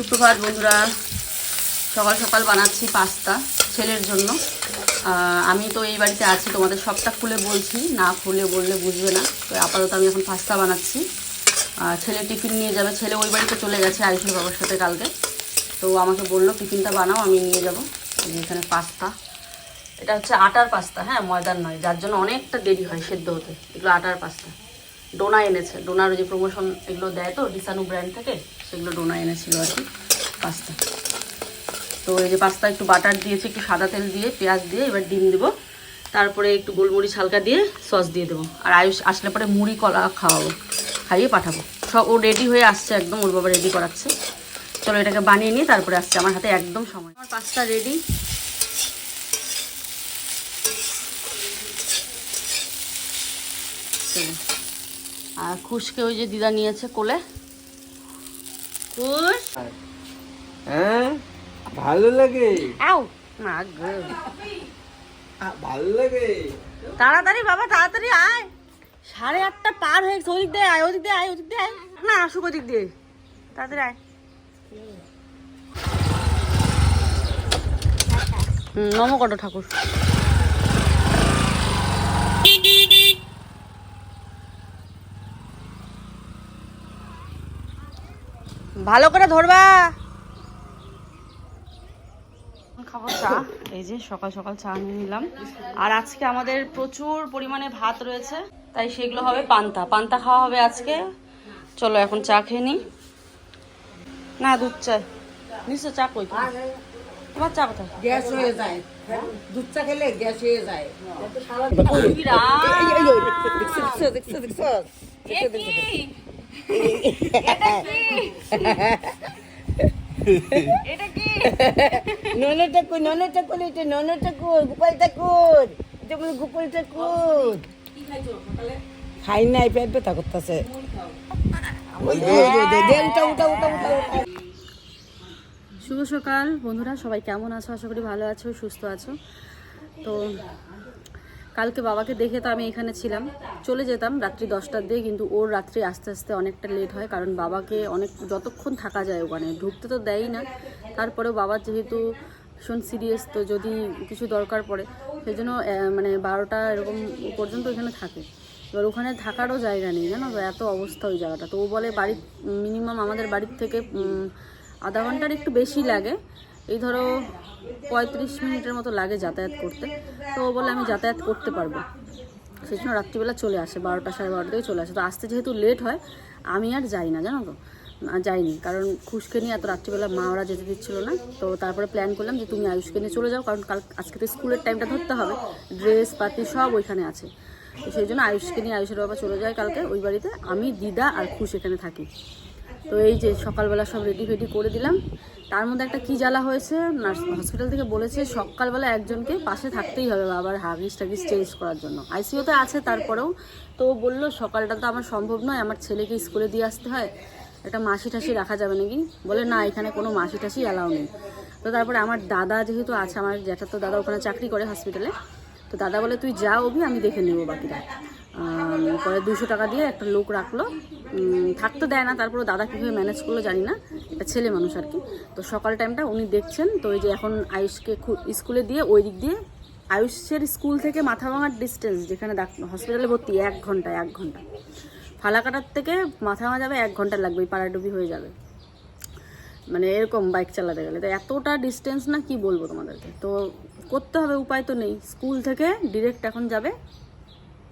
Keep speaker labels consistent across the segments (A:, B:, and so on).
A: সুপ্রভাত বন্ধুরা। সকাল সকাল বানাচ্ছি পাস্তা ছেলের জন্য। আমি তো এই বাড়িতে আছি, তোমাদের সবটা খুলে বলছি, না খুলে বললে বুঝবে না। তো আপাতত আমি এখন পাস্তা বানাচ্ছি। ছেলে টিফিন নিয়ে যাবে। ছেলে ওই বাড়িতে চলে গেছে আয়ুষের বাবার সাথে কালকে। তো আমাকে বলল, টিফিনটা বানাও, আমি নিয়ে যাব। এখানে পাস্তা। এটা হচ্ছে আটার পাস্তা হ্যাঁ ময়দার নয়, যার জন্য অনেকটা দেরি হয় সেদ্ধ হতে। এগুলো আটার পাস্তা। ডোনা এনেছে। ডোনার যে প্রমোশন এগুলো দেয় তো ডিসানু ব্র্যান্ড থেকে, সেগুলো ডোনা এনেছিল আর কি, পাস্তা। তো এই যে পাস্তা একটু বাটার দিয়েছি, একটু সাদা তেল দিয়ে, পেঁয়াজ দিয়ে, এবার ডিম দেবো। তারপরে একটু গোলমরিচ হালকা দিয়ে সস দিয়ে দেবো। আর আয়ুষ আসলে পরে মুড়ি, কলা খাওয়াবো, খাইয়ে পাঠাবো। সব ও রেডি হয়ে আসছে একদম, ওর বাবা রেডি করাচ্ছে। চলো এটাকে বানিয়ে নিয়ে তারপরে আসছে, আমার হাতে একদম সময়। আমার পাস্তা রেডি চলো। আর খুশকে ওই যে দিদা নিয়েছে কোলে। খুশ?
B: হ্যাঁ? ভালো লাগে?
A: আও না গো।
B: ভালো লাগে?
A: তাড়াতাড়ি বাবা তাড়াতাড়ি আয়। সাড়ে আটটা পার হয়ে গেছে ওদিক দিয়ে আয় ওদিক দিয়ে আয় ওদিক দিয়ে আয়। না আসুক ওদিক দিয়ে। তাড়াতাড়ি আয়। নম কত ঠাকুর। ভালো করে ধরবা। খাব চা। এই যে সকাল সকাল চা নিয়ে নিলাম। আর আজকে আমাদের প্রচুর পরিমাণে ভাত রয়েছে তাই সেগুলো হবে পান্তা। পান্তা খাওয়া হবে আজকে। চলো এখন চা খেয়ে নিই। না দুধ চা। নিশ্চয় চা কই তোমার? চা কোথায়?
C: গ্যাস হয়ে যায়। দুধ চা খেলে গ্যাস হয়ে যায়। দেখছ দেখছ দেখছ ননে ঠাকুর ননে ঠাকুর এটা ননে ঠাকুর গোপাল ঠাকুর এটা বলে গোপাল ঠাকুর খাই নাই পেট ব্যথা করতেছে।
A: শুভ সকাল, বন্ধুরা, সবাই কেমন আছো? আশা করি ভালো আছো, সুস্থ আছো। তো কালকে বাবাকে দেখে তো আমি এখানে ছিলাম। চলে যেতাম রাত্রি দশটার দিয়ে কিন্তু ওর রাত্রি আস্তে আস্তে অনেকটা লেট হয়, কারণ বাবাকে অনেক যতক্ষণ থাকা যায় ওখানে। ঢুকতে তো দেয়ই না। তারপরেও বাবার যেহেতু ভীষণ সিরিয়াস তো যদি কিছু দরকার পড়ে সেই জন্য মানে বারোটা এরকম পর্যন্ত এখানে থাকে। এবার ওখানে থাকারও জায়গা নেই, জানো এত অবস্থা ওই জায়গাটা। তো ও বলে বাড়ি মিনিমাম আমাদের বাড়ির থেকে আধা ঘণ্টার একটু বেশি লাগে। এই ধরো পঁয়ত্রিশ মিনিটের মতো লাগে যাতায়াত করতে। তো ও বলে আমি যাতায়াত করতে পারব। সেই জন্য রাত্রিবেলা চলে আসে, বারোটা সাড়ে বারোটা থেকে চলে আসে। তো আসতে যেহেতু লেট হয়, আমি আর যাই না, জানো তো? যাইনি। কারণ খুশকে নিয়ে এত রাত্রিবেলা মা ওরা যেতে দিচ্ছিল না। তো তারপরে প্ল্যান করলাম যে তুমি আয়ুষকে নিয়ে চলে যাও, কারণ কাল আজকে তো স্কুলের টাইমটা ধরতে হবে। ড্রেস পাতি সব ওইখানে আছে। তো সেই জন্য আয়ুষকে নিয়ে আয়ুষের বাবা চলে যায় কালকে। ওই বাড়িতে আমি, দিদা আর খুশ এখানে থাকি। তো এই যে সকালবেলা সব রেডি ফেডি করে দিলাম। তার মধ্যে একটা কি জ্বালা হয়েছে? নার্স হসপিটাল থেকে বলেছে সকালবেলা একজনকে পাশে থাকতেই হবে বাবার হাগিস টাগিস চেঞ্জ করার জন্য। আইসিইউতে আছে তারপরেও। তো বলল, সকালটা তো আমার সম্ভব নয়, আমার ছেলেকে স্কুলে দিয়ে আসতে হয়। একটা মাসি ঠাসি রাখা যাবে নাকি? বলে, না, এখানে কোনো মাসি ঠাসি অ্যালাউ নেই। তো তারপরে আমার দাদা যেহেতু আছে, আমার জ্যাঠাতো দাদা ওখানে চাকরি করে হসপিটালে তো দাদা বলে, তুই যা অভি, আমি দেখে নেব বাকিটা। পরে দুশো টাকা দিয়ে একটা লোক রাখল। থাকতে দেয় না তারপরে দাদা কীভাবে ম্যানেজ করল জানি না। একটা ছেলে মানুষ আর কি। তো সকাল টাইমটা উনি দেখছেন, তো ওই যে এখন আয়ুষকে স্কুলে দিয়ে ওই দিক দিয়ে আয়ুষের স্কুল থেকে মাথা ভাঙার ডিস্টেন্স যেখানে হসপিটালে ভর্তি, এক ঘণ্টা এক ঘণ্টা ফালাকাটার থেকে মাথা ভাঙা যাবে, এক ঘণ্টা লাগবে পাড়াডুবি হয়ে যাবে। মানে এরকম বাইক চালাতে গেলে। তো এতটা ডিস্টেন্স না, কি বলব তোমাদেরকে? তো করতে হবে, উপায় তো নেই। স্কুল থেকে ডিরেক্ট এখন যাবে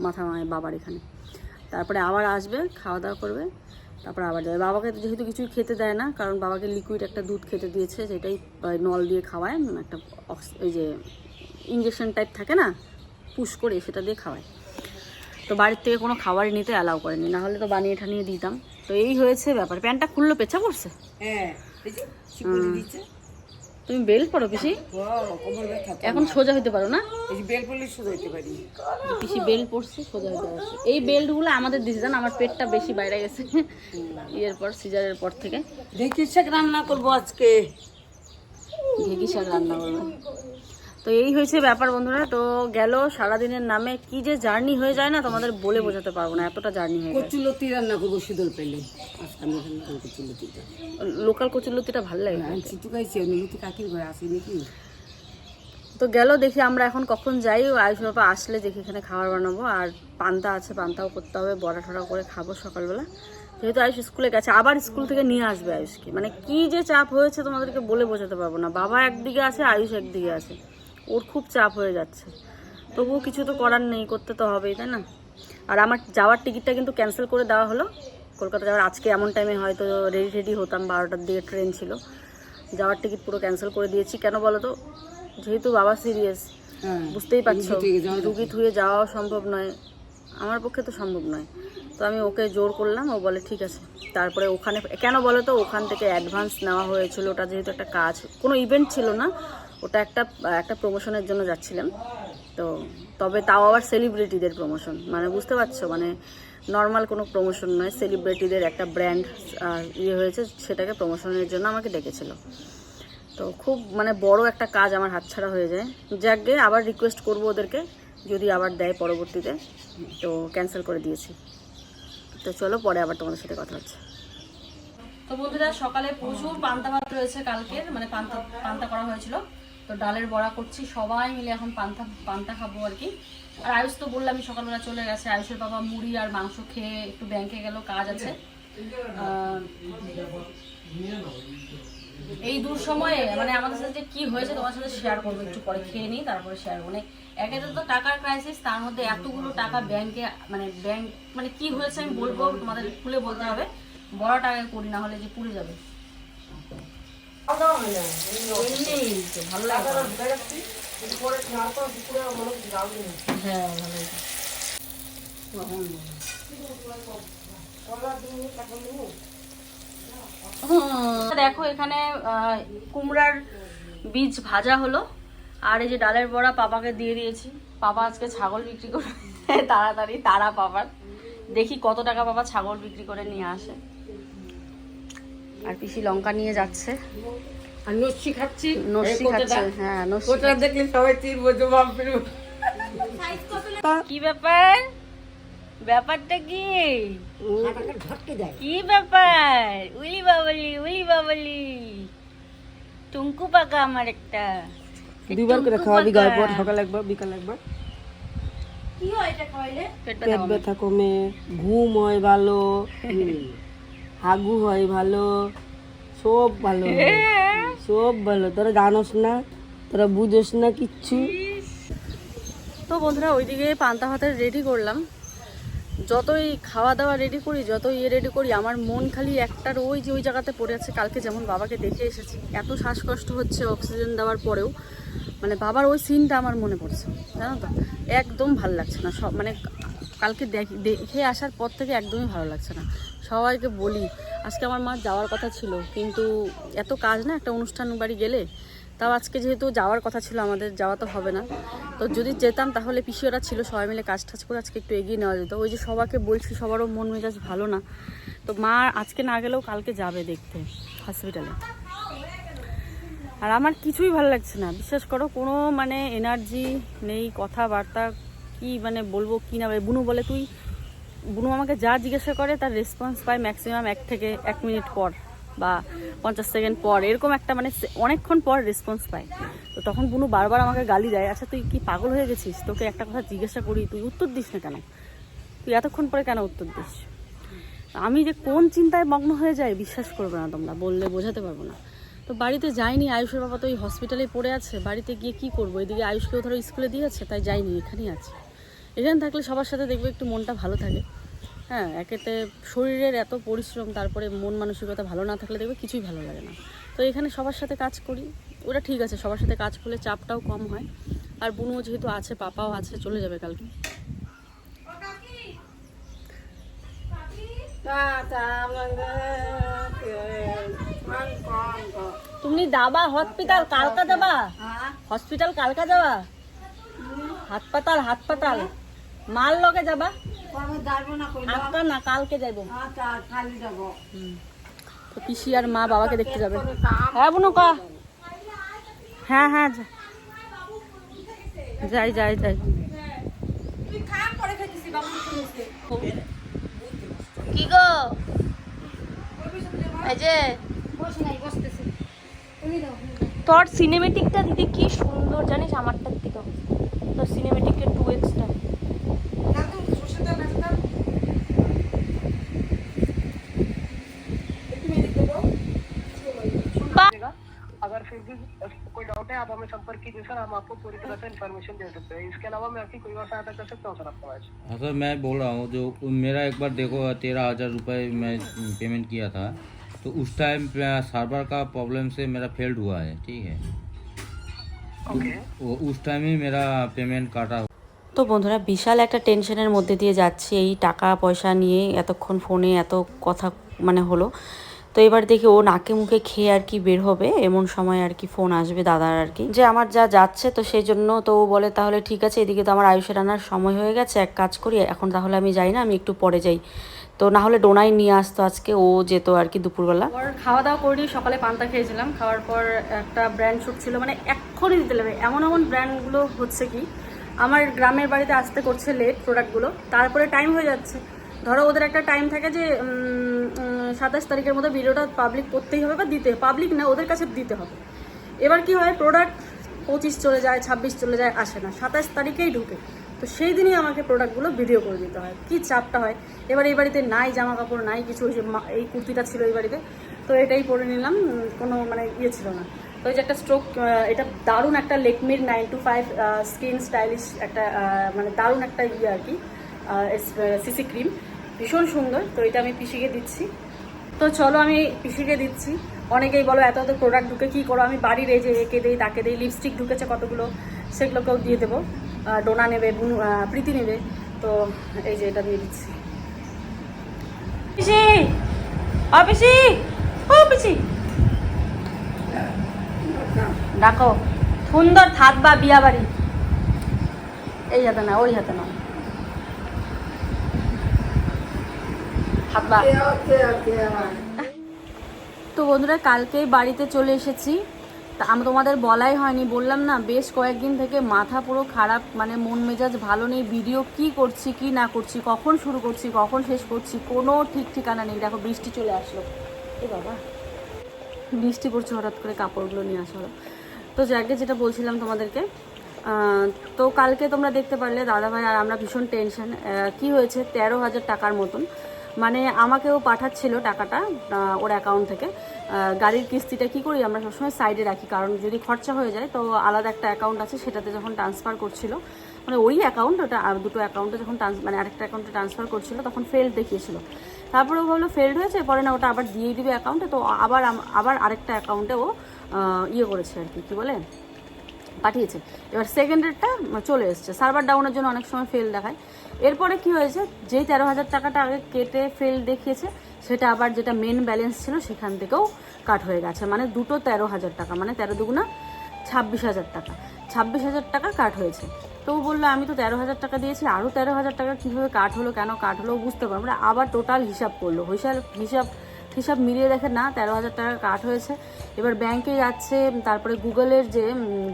A: মাথা মায় বাবার এখানে। তারপরে আবার আসবে, খাওয়া দাওয়া করবে, তারপরে আবার যাবে। বাবাকে যেহেতু কিছুই খেতে দেয় না, কারণ বাবাকে লিকুইড একটা দুধ খেতে দিয়েছে যেটাই নল দিয়ে খাওয়ায় একটা ওই যে ইঞ্জেকশন টাইপ থাকে না পুশ করে সেটা দিয়ে খাওয়ায়। তো বাড়ির থেকে কোনো খাবারই নিতে অ্যালাউ করেনি, না হলে তো বানিয়ে ঠানিয়ে দিতাম। তো এই হয়েছে ব্যাপার। প্যান্টটা খুললো, পেঁচা পড়ছে?
C: হ্যাঁ
A: তুমি বেল পড়ো পিসি? এখন সোজা হইতে পারো না?
C: বেল পড়লে শুধু হইতে পারি।
A: পিসি বেল পড়ছে সোজা হইতে পারছি। এই বেল্টগুলো আমাদের দিছে জান? আমার পেটটা বেশি বাইরে গেছে। ইয়ের পর সিজারের পর থেকে।
C: ঢেঁকি শাক রান্না করব আজকে।
A: ঢেঁকি শাক রান্না করবে। তো এই হয়েছে ব্যাপার বন্ধুরা। তো গেল সারাদিনের নামে কি যে জার্নি হয়ে যায় না তোমাদের বলে বোঝাতে পারব না এতটা জার্নি হয়ে যায়।
C: কচুলতি রান্না করব শীতল পেলে। কচুলতিটা।
A: লোকাল কচুলতিটা ভালো লাগে
C: লুতি কাকির ঘরে আসি নাকি
A: তো গেল দেখি আমরা এখন কখন যাই আয়ুষ বাবা আসলে দেখি এখানে খাবার বানাবো আর পান্তা আছে পান্তাও করতে হবে বড়া ঠড়া করে খাব সকালবেলা। যেহেতু আয়ুষ স্কুলে গেছে আবার স্কুল থেকে নিয়ে আসবে আয়ুষকে। মানে কি যে চাপ হয়েছে তোমাদেরকে বলে বোঝাতে পারব না। বাবা একদিকে আছে আয়ুষ একদিকে আছে। ওর খুব চাপ হয়ে যাচ্ছে। তবুও কিছু তো করার নেই করতে তো হবেই তাই না? আর আমার যাওয়ার টিকিটটা কিন্তু ক্যান্সেল করে দেওয়া হলো। কলকাতা যাওয়ার আজকে এমন টাইমে হয়তো রেডি রেডি হতাম বারোটার দিকে ট্রেন ছিল। যাওয়ার টিকিট পুরো ক্যান্সেল করে দিয়েছি। কেন বলো তো? যেহেতু বাবা সিরিয়াস
C: হ্যাঁ
A: বুঝতেই পারছ
C: রুগী যাওয়া
A: থুয়ে যাওয়াও সম্ভব নয়। আমার পক্ষে তো সম্ভব নয়। তো আমি ওকে জোর করলাম ও বলে ঠিক আছে। তারপরে ওখানে কেন বলো তো? ওখান থেকে অ্যাডভান্স নেওয়া হয়েছিল। ওটা যেহেতু একটা কাজ কোনো ইভেন্ট ছিল না। ওটা একটা একটা প্রমোশনের জন্য যাচ্ছিলাম। তো তবে তাও আবার সেলিব্রিটিদের প্রমোশন মানে বুঝতে পারছ মানে নর্মাল কোনো প্রমোশন নয় সেলিব্রিটিদের একটা ব্র্যান্ড ইয়ে হয়েছে, সেটাকে প্রমোশনের জন্য আমাকে ডেকেছিল। তো খুব মানে বড় একটা কাজ আমার হাতছাড়া হয়ে যায়। যাকে আবার রিকোয়েস্ট করব ওদেরকে, যদি আবার দেয় পরবর্তীতে, তো ক্যান্সেল করে দিয়েছি। তো চলো, পরে আবার তোমাদের সাথে কথা হচ্ছে। তো বন্ধুরা, সকালে প্রচুর পান্তা ভাত রয়েছে কালকের মানে পান্তা পান্তা করা হয়েছিল। তো ডালের বড়া করছি, সবাই মিলে এখন পান্তা পান্তা খাব আর কি। আর আয়ুষ তো বললামই সকালবেলা চলে গেছে। আয়ুষের বাবা মুড়ি আর মাংস খেয়ে একটু ব্যাংকে গেল, কাজ আছে। এই দূর সময়ে মানে আমাদের সাথে কি হয়েছে তোমার সাথে শেয়ার করব, একটু পরে খেয়ে নিই, তারপরে শেয়ার মানে একে তো টাকার ক্রাইসিস তার মধ্যে এতগুলো টাকা ব্যাংকে মানে ব্যাংক মানে কি হয়েছে আমি বলব, তোমাদের খুলে বলতে হবে। বড় টাকা করি, না হলে যে পুড়ে যাবে। ভালো দেখো এখানে কুমড়ার বীজ ভাজা হলো। আর এই যে ডালের বড়া পাপাকে দিয়ে দিয়েছি। পাপা আজকে ছাগল বিক্রি করে তাড়াতাড়ি তারা পাপার দেখি কত টাকা পাপা ছাগল বিক্রি করে নিয়ে আসে। আর পিসি লঙ্কা নিয়ে যাচ্ছে।
C: আর নস্যি খাচ্ছি।
A: নস্যি খাচ্ছে হ্যাঁ নস্যি।
C: ওটা দেখলে সবাই চিনবো যে বাপরে।
A: কি ব্যাপার? ব্যাপারটা কি? কি ব্যাপার? উলি বাবলি উলি বাবলি। টুঙ্কু পাকা আমার একটা।
C: দুইবার করে খাওয়াবি পর একবার বিকাল একবার।
A: পেট
C: পেট
A: ব্যথা হবে।
C: ব্যথা কমে ঘুম হয় ভালো। হাগু হয় ভালো। সব ভালো সব ভালো। তোরা জানোস না তোরা বুঝোস না কিচ্ছু।
A: তো বন্ধুরা ওইদিকে পান্তা ভাতের রেডি করলাম। যতই খাওয়া দাওয়া রেডি করি যতই ইয়ে রেডি করি আমার মন খালি একটার ওই যে ওই জায়গাতে পড়ে আছে। কালকে যেমন বাবাকে দেখে এসেছি এত শ্বাসকষ্ট হচ্ছে অক্সিজেন দেওয়ার পরেও। মানে বাবার ওই সিনটা আমার মনে পড়ছে জানো তো? একদম ভালো লাগছে না। সব মানে কালকে দেখি- দেখে আসার পর থেকে একদমই ভালো লাগছে না। সবাইকে বলি, আজকে আমার মা যাওয়ার কথা ছিল, কিন্তু এত কাজ না, একটা অনুষ্ঠান বাড়ি গেলে। তাও আজকে যেহেতু যাওয়ার কথা ছিল, আমাদের যাওয়া তো হবে না। তো যদি যেতাম, তাহলে পিসিওরা ছিল, সবাই মিলে কাজ টাজ করে আজকে একটু এগিয়ে নেওয়া যেত। ওই যে সবাইকে বলছি, সবারও মন মেজাজ ভালো না। তো মা আজকে না গেলেও কালকে যাবে দেখতে হসপিটালে আর আমার কিছুই ভালো লাগছে না। বিশ্বাস করো, কোনো মানে এনার্জি নেই, কথাবার্তা, কি মানে বলব, কি না। বুনু বলে তুই বুনু আমাকে যা জিজ্ঞাসা করে, তার রেসপন্স পায় ম্যাক্সিমাম এক থেকে এক মিনিট পর বা পঞ্চাশ সেকেন্ড পর। এরকম একটা মানে অনেকক্ষণ পর রেসপন্স পায়। তো তখন বুনু বারবার আমাকে গালি দেয় আচ্ছা তুই কি পাগল হয়ে গেছিস? তোকে একটা কথা জিজ্ঞাসা করি, তুই উত্তর দিস না কেন? তুই এতক্ষণ পরে কেন উত্তর দিস? আমি যে কোন চিন্তায় মগ্ন হয়ে যাই বিশ্বাস করবে না তোমরা, বললে বোঝাতে পারব না। তো বাড়িতে যাইনি, আয়ুষের বাবা তো ওই হসপিটালে পড়ে আছে, বাড়িতে গিয়ে কি করব? এদিকে আয়ুষকেও ধরো স্কুলে দিয়েছে, তাই যাইনি, এখানেই আছে। এখানে থাকলে সবার সাথে দেখবে একটু মনটা ভালো থাকে। হ্যাঁ একেতে শরীরের এত পরিশ্রম, তারপরে মন মানসিকতা ভালো না থাকলে দেখবে কিছুই ভালো লাগে না। তো এখানে সবার সাথে কাজ করি, ওটা ঠিক আছে, সবার সাথে কাজ করলে চাপটাও কম হয়। আর বুনুও যেহেতু আছে, পাপাও আছে, চলে যাবে কালকে। তুমি দাবা, হসপিটাল কালকা যাবা হসপিটাল কালকা যাবা? হাসপাতাল হাসপাতাল মাল লগে যাবা? আজকা না কালকে যাইব। তো পিসি আর মা বাবাকে দেখতে যাবে। হ্যাঁ বুনু কা হ্যাঁ হ্যাঁ যাই যাই যাই। কি গো? এই যে।
D: তোর সিনেমেটিকটা দিদি কি সুন্দর জানিস? আমারটার থেকে তোর সিনেমেটিকের টু এক্সটা
E: कोई डाउट है आप हमें संपर्क कीजिए सर हम आपको पूरी तरह से इन्फॉर्मेशन दे सकते हैं इसके अलावा मैं आपकी कोई और सहायता कर सकता हूँ सर आपको आज
F: हाँ सर मैं बोल रहा हूँ जो मेरा एक बार देखो तेरह हज़ार रुपये मैं पेमेंट किया था तो उस टाइम सर्वर का प्रॉब्लम से मेरा फेल्ड हुआ है ठीक है
E: ओके
F: वो उस टाइम ही मेरा पेमेंट काटा
A: তো বন্ধুরা বিশাল একটা টেনশনের মধ্যে দিয়ে যাচ্ছি এই টাকা পয়সা নিয়ে এতক্ষণ ফোনে এত কথা মানে হলো তো এবার দেখি ও নাকে মুখে খেয়ে আর কি বের হবে। এমন সময় আর কি ফোন আসবে দাদার আর কি। যে আমার যা যাচ্ছে তো সেই জন্য তো ও বলে, তাহলে ঠিক আছে, এদিকে তো আমার আয়ুষের রান্নার সময় হয়ে গেছে, এক কাজ করি, এখন তাহলে আমি যাই না, আমি একটু পরে যাই। তো না হলে ডোনাই নিয়ে আসতো আজকে, ও যেত আর কি দুপুরবেলা। খাওয়া দাওয়া করিনি সকালে পান্তা খেয়েছিলাম, খাওয়ার পর একটা ব্র্যান্ড শ্যুট ছিল মানে এক্ষুনি দিতে লাগবে এমন এমন ব্র্যান্ডগুলো হচ্ছে কি, আমার গ্রামের বাড়িতে আসতে করছে লেট প্রোডাক্টগুলো তারপরে টাইম হয়ে যাচ্ছে। ধরো ওদের একটা টাইম থাকে যে সাতাশ তারিখের মধ্যে ভিডিওটা পাবলিক করতেই হবে বা দিতে পাবলিক না, ওদের কাছে দিতে হবে। এবার কি হয় প্রোডাক্ট পঁচিশ চলে যায়, ছাব্বিশ চলে যায়, আসে না। সাতাশ তারিখেই ঢুকে। তো সেই দিনই আমাকে প্রোডাক্টগুলো ভিডিও করে দিতে হয়। কি চাপটা হয়? এবার এই বাড়িতে নাই জামা কাপড় নাই কিছু, ওই যে এই কুর্তিটা ছিল এই বাড়িতে। তো এটাই পরে নিলাম কোনো মানে ইয়ে ছিল না। তো ওই যে একটা স্ট্রোক এটা দারুণ একটা লেকমির nine two five skin stylish একটা মানে দারুণ একটা ইয়ে আর কি। CC cream. ভীষণ সুন্দর, তো এটা আমি পিসিকে দিচ্ছি। তো চলো আমি পিসিকে দিচ্ছি। অনেকেই বলো, এত এত প্রোডাক্ট ঢুকে কী করো? আমি বাড়ির এই যে একে দিই, তাকে দিই লিপস্টিক ঢুকেছে কতগুলো? সেগুলোকেও দিয়ে দেবো। ডোনা নেবে প্রীতি নেবে। তো এই যে এটা দিয়ে দিচ্ছি। পিসি! ও, পিসি! ডাকো। সুন্দর থাক বা বিয়া বাড়ি এই হাতে না ওই হাতে না তো বন্ধুরা কালকেই বাড়িতে চলে এসেছি। তা আমি তোমাদের বলাই হয়নি বললাম না বেশ কয়েকদিন থেকে মাথা পুরো খারাপ মানে মন মেজাজ ভালো নেই ভিডিও কি করছি কি না করছি কখন শুরু করছি কখন শেষ করছি কোনো ঠিক ঠিকানা নেই। দেখো বৃষ্টি চলে আসলো। এ বাবা বৃষ্টি পড়ছে হঠাৎ করে কাপড়গুলো নিয়ে আসা হলো। তো যাকে যেটা বলছিলাম তোমাদেরকে তো কালকে তোমরা দেখতে পারলে দাদাভাই আর আমরা ভীষণ টেনশন কি হয়েছে তেরো হাজার টাকার মতন। মানে আমাকেও পাঠাচ্ছিল টাকাটা ওর অ্যাকাউন্ট থেকে। গাড়ির কিস্তিটা কি করি আমরা সবসময় সাইডে রাখি, কারণ যদি খরচা হয়ে যায় তো আলাদা একটা অ্যাকাউন্ট আছে, সেটাতে যখন ট্রান্সফার করছিল মানে ওই অ্যাকাউন্ট ওটা, আর দুটো অ্যাকাউন্টে যখন ট্রান্স মানে আরেকটা অ্যাকাউন্টে ট্রান্সফার করছিল, তখন ফেল দেখিয়েছিল। তারপরে ও বলল ফেল্ড হয়েছে, পরে না ওটা আবার দিয়ে দিবে অ্যাকাউন্টে তো আবার আবার আরেকটা অ্যাকাউন্টে ও ইয়ে করেছে আর কি, কী বলে? পাঠিয়েছে। এবার সেকেন্ডেরটা চলে এসছে। সার্ভার ডাউনের জন্য অনেক সময় ফেল দেখায়। এরপরে কি হয়েছে? যেই তেরো হাজার টাকাটা আগে কেটে ফেল দেখিয়েছে, সেটা আবার যেটা মেন ব্যালেন্স ছিল, সেখান থেকেও কাট হয়ে গেছে। মানে দুটো তেরো হাজার টাকা মানে তেরো দুগুণা ছাব্বিশ হাজার টাকা। ছাব্বিশ হাজার টাকা কাট হয়েছে। তো ও বলল, আমি তো তেরো হাজার টাকা দিয়েছি আরও তেরো হাজার টাকা কীভাবে কাট হলো, কেন কাট হলো বুঝতে পারব না। আবার টোটাল হিসাব করল। হিসাব হিসাব হিসাব মিলিয়ে দেখে না, তেরো হাজার টাকা কাট হয়েছে। এবার ব্যাংকে যাচ্ছে, তারপরে গুগলের যে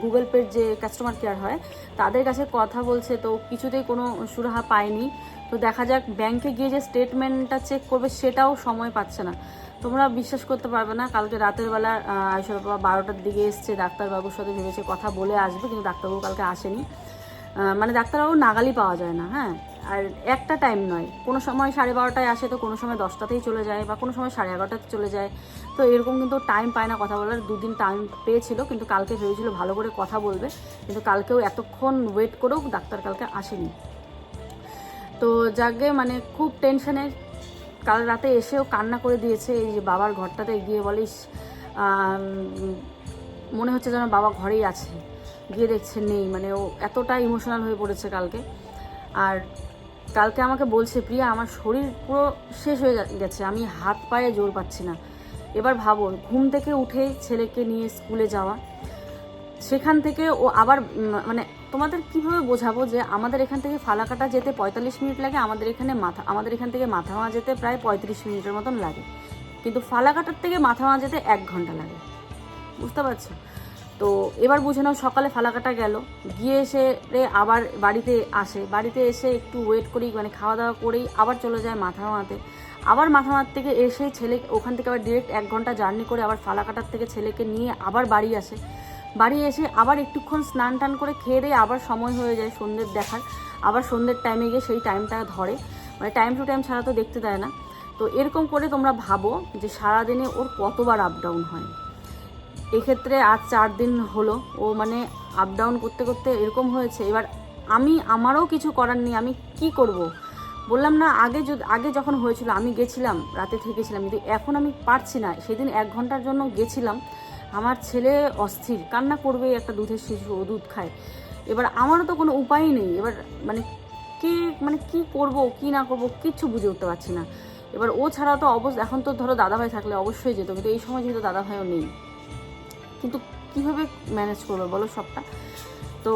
A: গুগল পের যে কাস্টমার কেয়ার হয়, তাদের কাছে কথা বলছে, তো কিছুতেই কোনো সুরাহা পায়নি। তো দেখা যাক ব্যাংকে গিয়ে যে স্টেটমেন্টটা চেক করবে, সেটাও সময় পাচ্ছে না। তোমরা বিশ্বাস করতে পারবে না, কালকে রাতের বেলা আয়সা বাবা বারোটার দিকে এসছে, ডাক্তারবাবুর সাথে ভেবেছে কথা বলে আসবে, কিন্তু ডাক্তারবাবু কালকে আসেনি। মানে ডাক্তারবাবু নাগালই পাওয়া যায় না হ্যাঁ। আর একটা টাইম নয়। কোনো সময় সাড়ে বারোটায় আসে তো কোনো সময় দশটাতেই চলে যায় বা কোনো সময় সাড়ে এগারোটাতে চলে যায়। তো এরকম কিন্তু টাইম পায় না কথা বলার। দুদিন টাইম পেয়েছিল কিন্তু কালকে ভেবেছিল ভালো করে কথা বলবে। কিন্তু কালকেও এতক্ষণ ওয়েট করেও ডাক্তার কালকে আসেনি। তো যাকে মানে খুব টেনশনে কাল রাতে এসেও কান্না করে দিয়েছে এই যে বাবার ঘরটাতে গিয়ে বলিস মনে হচ্ছে যেন বাবা ঘরেই আছে। গিয়ে দেখছে, নেই। মানে ও এতটা ইমোশনাল হয়ে পড়েছে কালকে। আর কালকে আমাকে বলছে, প্রিয়া, আমার শরীর পুরো শেষ হয়ে গেছে আমি হাত পায়ে জোর পাচ্ছি না। এবার ভাবো, ঘুম থেকে উঠে ছেলেকে নিয়ে স্কুলে যাওয়া, সেখান থেকে ও আবার মানে তোমাদের কীভাবে বোঝাবো যে আমাদের এখান থেকে ফালাকাটা যেতে পঁয়তাল্লিশ মিনিট লাগে, আমাদের এখানে মাথা, আমাদের এখান থেকে মাথা মাথামা যেতে প্রায় পঁয়ত্রিশ মিনিটের মতন লাগে। কিন্তু ফালাকাটার থেকে মাথামা যেতে এক ঘণ্টা লাগে। বুঝতে পারছ? তো এবার বুঝে নাও সকালে ফালাকাটা গেল। গিয়ে এসে রে আবার বাড়িতে আসে। বাড়িতে এসে একটু ওয়েট করেই মানে খাওয়া দাওয়া করেই আবার চলে যায় মাথা মাতে আবার মাথা মাত থেকে এসে ছেলে ওখান থেকে আবার ডিরেক্ট এক ঘণ্টা জার্নি করে আবার ফালাকাটার থেকে ছেলেকে নিয়ে আবার বাড়ি আসে। বাড়ি এসে আবার একটুক্ষণ স্নান টান করে খেয়ে দিয়ে আবার সময় হয়ে যায় সন্ধ্যের দেখার। আবার সন্ধ্যের টাইমে গিয়ে সেই টাইমটা ধরে। মানে টাইম টু টাইম ছাড়া তো দেখতে দেয় না। তো এরকম করে তোমরা ভাবো যে সারাদিনে ওর কতবার আপ ডাউন হয়। এক্ষেত্রে আজ চার দিন হলো। ও মানে আপ ডাউন করতে করতে এরকম হয়েছে। এবার আমি, আমারও কিছু করার নেই। আমি কি করব। বললাম না, আগে যদি, আগে যখন হয়েছিল আমি গেছিলাম, রাতে থেকেছিলাম, কিন্তু এখন আমি পারছি না। সেদিন এক ঘণ্টার জন্য গেছিলাম। আমার ছেলে অস্থির, কান্না করবে, একটা দুধের শিশু, ও দুধ খায়। এবার আমারও তো কোনো উপায় নেই। এবার মানে কি মানে কি করব, কি না করব, কিচ্ছু বুঝে উঠতে পারছি না। এবার ও ছাড়া তো অবশ্য এখন তো ধরো দাদাভাই থাকলে অবশ্যই যেত, কিন্তু এই সময় যেহেতু দাদাভাইও নেই। কিন্তু কীভাবে ম্যানেজ করব বলো সবটা? তো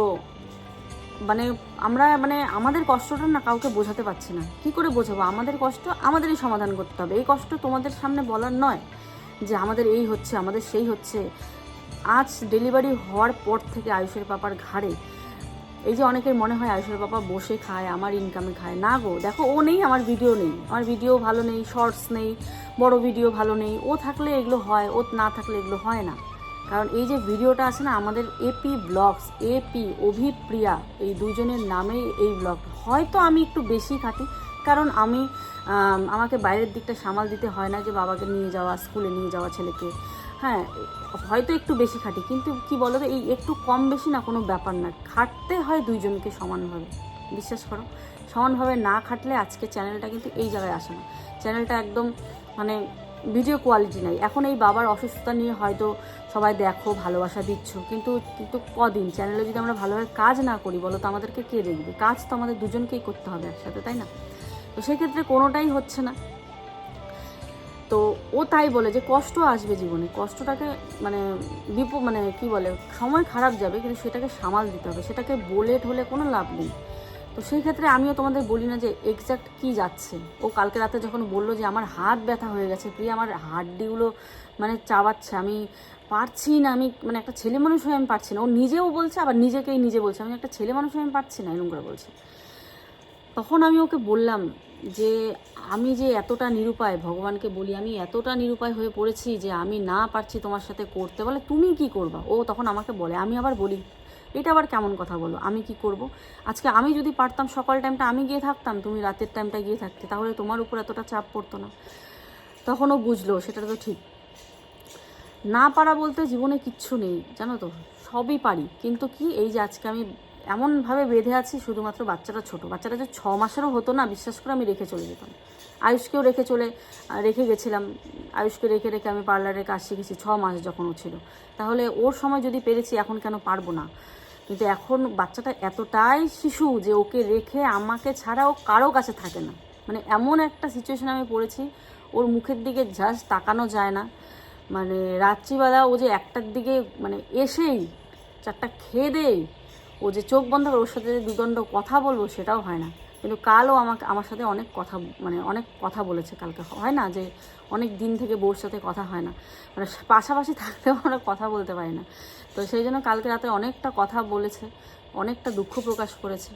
A: মানে আমরা মানে আমাদের কষ্টটা না কাউকে বোঝাতে পারছি না। কি করে বোঝাবো? আমাদের কষ্ট আমাদেরই সমাধান করতে হবে। এই কষ্ট তোমাদের সামনে বলার নয় যে আমাদের এই হচ্ছে, আমাদের সেই হচ্ছে। আজ ডেলিভারি হওয়ার পর থেকে আয়ুষের পাপার ঘাড়ে এই যে অনেকের মনে হয় আয়ুষের পাপা বসে খায়, আমার ইনকামে খায়। না গো, দেখো, ও নেই, আমার ভিডিও নেই। আমার ভিডিও ভালো নেই শর্টস নেই, বড় ভিডিও ভালো নেই। ও থাকলে এগুলো হয়, ও না থাকলে এগুলো হয় না। কারণ এই যে ভিডিওটা আছে না, আমাদের এপি ব্লগস এপি অভিপ্রিয়া, এই দুজনের নামেই এই ব্লগ হয়তো আমি একটু বেশি খাটি, কারণ আমি আমাকে বাইরের দিকটা সামাল দিতে হয় না যে বাবাকে নিয়ে যাওয়া, স্কুলে নিয়ে যাওয়া ছেলেকে। হ্যাঁ হয়তো একটু বেশি খাটি, কিন্তু কি বলো তো এই একটু কম বেশি না কোনো ব্যাপার না। খাটতে হয় দুইজনকে সমানভাবে, বিশ্বাস করো। সমানভাবে না খাটলে আজকে চ্যানেলটা কিন্তু এই জায়গায় আসে না। চ্যানেলটা একদম মানে ভিডিও কোয়ালিটি নাই। এখন এই বাবার অসুস্থতা নিয়ে হয়তো সবাই দেখো, ভালোবাসা দিচ্ছ, কিন্তু কিন্তু কদিন? চ্যানেলে যদি আমরা ভালোভাবে কাজ না করি, বলো তো আমাদেরকে কে দেখবে? কাজ তো আমাদের দুজনকেই করতে হবে একসাথে, তাই না? তো সেক্ষেত্রে কোনোটাই হচ্ছে না। তো ও তাই বলে যে কষ্ট আসবে জীবনে। কষ্টটাকে মানে বিপ মানে কি বলে, সময় খারাপ যাবে, কিন্তু সেটাকে সামাল দিতে হবে। সেটাকে বলে ঢলে কোনো লাভ নেই। তো সেই ক্ষেত্রে আমিও তোমাদের বলি না যে এক্স্যাক্ট কি যাচ্ছে। ও কালকে রাতে যখন বলল যে আমার হাত ব্যথা হয়ে গেছে, প্রিয়া আমার হাড্ডিগুলো মানে চাবাচ্ছে, আমি পারছি না, আমি মানে একটা ছেলে মানুষ হয়ে আমি পারছি না। ও নিজেও বলছে, আবার নিজেকেই নিজে বলছে, আমি একটা ছেলে মানুষ হয়ে আমি পারছি না, এরকম করে বলছে। তখন আমি ওকে বললাম যে আমি যে এতটা নিরুপায়, ভগবানকে বলি, আমি এতটা নিরুপায় হয়ে পড়েছি যে আমি না পারছি তোমার সাথে করতে, বলে তুমি কি করবা? ও তখন আমাকে বলে, আমি আবার বলি এটা আবার কেমন কথা বলো? আমি কি করব? আজকে আমি যদি পারতাম সকাল টাইমটা আমি গিয়ে থাকতাম, তুমি রাতের টাইমটা গিয়ে থাকতে, তাহলে তোমার উপর এতটা চাপ পড়তো না। তখনও বুঝলো, সেটা তো ঠিক। না পারা বলতে জীবনে কিচ্ছু নেই, জানো তো? সবই পারি। কিন্তু কি, এই যে আজকে আমি এমনভাবে বেঁধে আছি, শুধুমাত্র বাচ্চাটা ছোট। বাচ্চাটা যে ছ মাসেরও হতো না, বিশ্বাস করে আমি রেখে চলে যেতাম। আয়ুষকেও রেখে চলে রেখে গেছিলাম। আয়ুষকে রেখে রেখে আমি পার্লারে কাজ শিখেছি ছ মাস যখন ও ছিল। তাহলে ওর সময় যদি পেরেছি, এখন কেন পারব না? কিন্তু এখন বাচ্চাটা এতটাই শিশু যে ওকে রেখে আমাকে ছাড়া ও কারও কাছে থাকে না। মানে এমন একটা সিচুয়েশন আমি পড়েছি, ওর মুখের দিকে জাস্ট তাকানো যায় না। মানে রাত্রিবেলা ও যে একটার দিকে মানে এসেই, চারটা খেয়ে দেই, ও যে চোখ বন্ধ করে ওর সাথে যে দুদণ্ড কথা বলব সেটাও হয় না। কিন্তু কালও আমাকে, আমার সাথে অনেক কথা মানে অনেক কথা বলেছে কালকে। হয় না যে অনেক দিন থেকে বউর সাথে কথা হয় না। মানে পাশাপাশি থাকলেও আমরা কথা বলতে পারি না। তো সেই জন্য কালকে রাতে অনেকটা কথা বলেছে, অনেকটা দুঃখ প্রকাশ করেছে।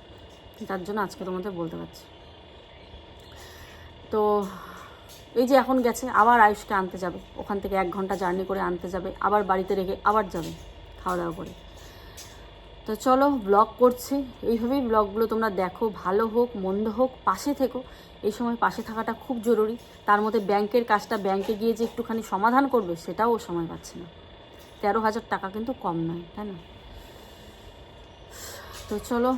A: যার জন্য আজকে তোমাদের বলতে পারছি। তো এই যে এখন গেছে, আবার আয়ুষকে আনতে যাবে। ওখান থেকে এক ঘণ্টা জার্নি করে আনতে যাবে, আবার বাড়িতে রেখে আবার যাবে খাওয়া দাওয়া করে। তো চলো ব্লগ করছি। এইভাবেই ব্লগগুলো তোমরা দেখো, ভালো হোক, মন্দ হোক, পাশে থেকো। এই সময় পাশে থাকাটা খুব জরুরি। তার মধ্যে ব্যাংকের কাজটা ব্যাংকে গিয়ে যে একটুখানি সমাধান করবে, সেটাও সময় পাচ্ছে না। তেরো হাজার টাকা কিন্তু কম নয়, তাই না? তো চলো,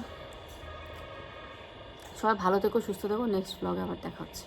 A: সবাই ভালো থেকো, সুস্থ থেকো। নেক্সট ব্লগে আবার দেখা হচ্ছে।